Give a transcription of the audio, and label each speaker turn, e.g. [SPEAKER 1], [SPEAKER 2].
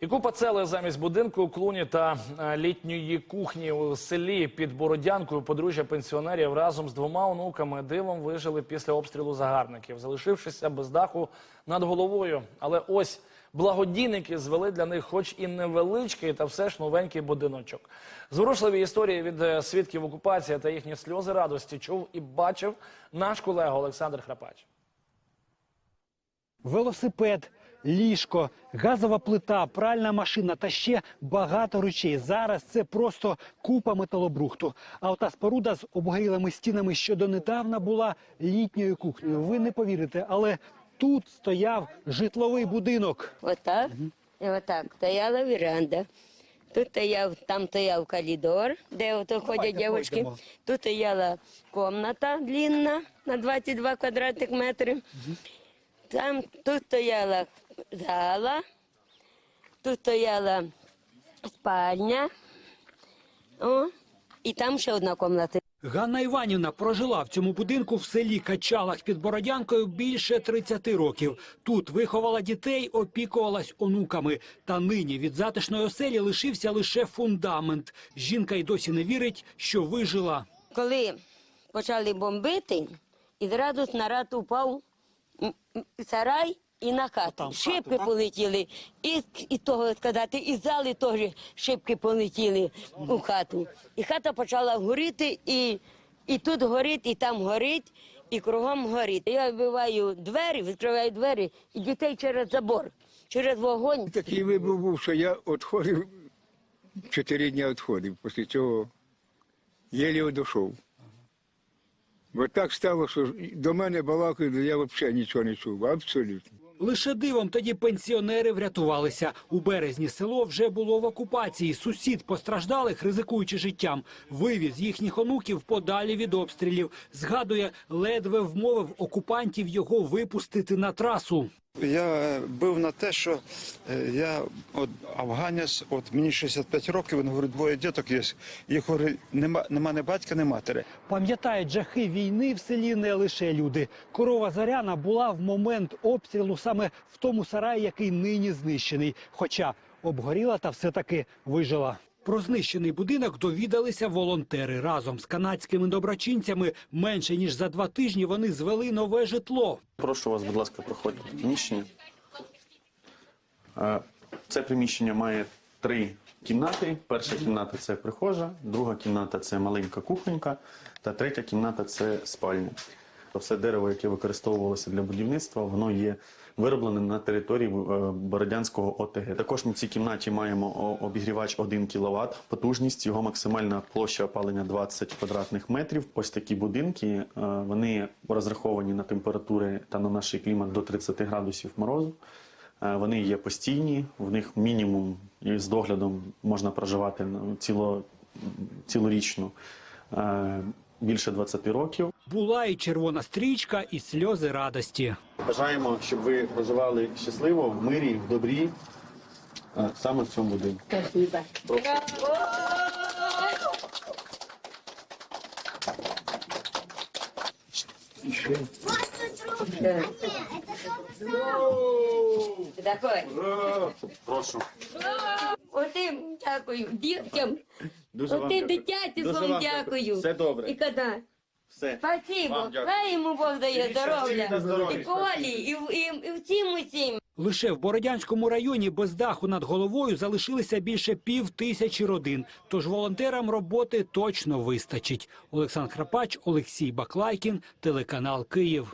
[SPEAKER 1] І купа цели замість будинку у клуні та е, літньої кухні у селі під Бородянкою подружжя пенсіонерів разом з двома онуками дивом вижили після обстрілу загарбників, залишившися без даху над головою. Але ось благодійники звели для них, хоч і невеличкий, та все ж новенький будиночок. Зворушливі історії від е, свідків окупації та їхні сльози радості чув і бачив наш колега Олександр Храпач.
[SPEAKER 2] велосипед, ліжко, газова плита, пральна машина та ще багато речей. Зараз це просто купа металобрухту. А ота споруда з обгорілими стінами, що донедавна була літньою кухнею. Ви не повірите, але тут стояв житловий будинок.
[SPEAKER 3] Отак. І отак стояла веранда. Тут стояв, там стояв коридор, де ото ходять дівчатки. Тут стояла комната длинна на 22 квадратних метри. Там тут стояла зала, тут стояла спальня. О, і там ще одна кімната.
[SPEAKER 2] Ганна Іванівна прожила в цьому будинку в селі Качалах під Бородянкою більше 30 років. Тут виховала дітей, опікувалась онуками. Та нині від затишної оселі лишився лише фундамент. Жінка й досі не вірить, що вижила.
[SPEAKER 3] Коли почали бомбити, і зразу снаряд упав сарай і на хату.
[SPEAKER 2] Отам, в
[SPEAKER 3] шибки
[SPEAKER 2] хату,
[SPEAKER 3] полетіли, і, і того сказати, і зали теж шибки полетіли у хату. І хата почала горіти, і, і тут горить, і там горить, і кругом горить. Я вбиваю двері, відкриваю двері, і дітей через забор, через вогонь.
[SPEAKER 4] Такий вибух був, що я відходив, чотири дні відходив. Після цього єлі одійшов. Бо так стало, що до мене балакали, я взагалі нічого не чув, абсолютно.
[SPEAKER 2] Лише дивом тоді пенсіонери врятувалися. У березні село вже було в окупації. Сусід постраждалих, ризикуючи життям, вивіз їхніх онуків подалі від обстрілів. Згадує, ледве вмовив окупантів його випустити на трасу.
[SPEAKER 5] Я бив на те, що е, я от афганець, от мені 65 років, він говорить, двоє діток є. Їх говорить, нема, нема ні батька, ні матері.
[SPEAKER 2] Пам'ятають жахи війни в селі не лише люди. Корова Заряна була в момент обстрілу саме в тому сараї, який нині знищений. Хоча обгоріла та все таки вижила. Про знищений будинок довідалися волонтери разом з канадськими доброчинцями. Менше ніж за два тижні вони звели нове житло.
[SPEAKER 6] Прошу вас, будь ласка, проходьте приміщення. Е, Це приміщення має три кімнати. Перша кімната це прихожа, друга кімната це маленька кухонька, та третя кімната це спальня. Все дерево, яке використовувалося для будівництва, воно є вироблене на території е, Бородянського ОТГ. Також ми в цій кімнаті маємо обігрівач 1 кВт, потужність, його максимальна площа опалення 20 квадратних метрів. Ось такі будинки, е, вони розраховані на температури та на наш клімат до 30 градусів морозу. Е, Вони є постійні, в них мінімум і з доглядом можна проживати на ціло, цілорічно більше 20 років.
[SPEAKER 2] Була і червона стрічка, і сльози радості.
[SPEAKER 6] Бажаємо, щоб ви проживали щасливо, в мирі, в добрі, е, саме в цьому будинку. Прошу.
[SPEAKER 3] Дякую діткам.
[SPEAKER 6] Дуже вам дякую.
[SPEAKER 3] дитяті
[SPEAKER 6] Дуже вам
[SPEAKER 3] дякую.
[SPEAKER 6] Все добре.
[SPEAKER 3] І коли
[SPEAKER 6] Все.
[SPEAKER 3] Спасибо.
[SPEAKER 6] Вам дякую.
[SPEAKER 3] Хай йому Бог дає
[SPEAKER 6] і здоров'я.
[SPEAKER 3] І Колі, і, в- і, і всім усім.
[SPEAKER 2] Лише в Бородянському районі без даху над головою залишилися більше пів тисячі родин. Тож волонтерам роботи точно вистачить. Олександр Храпач, Олексій Баклайкін, телеканал Київ.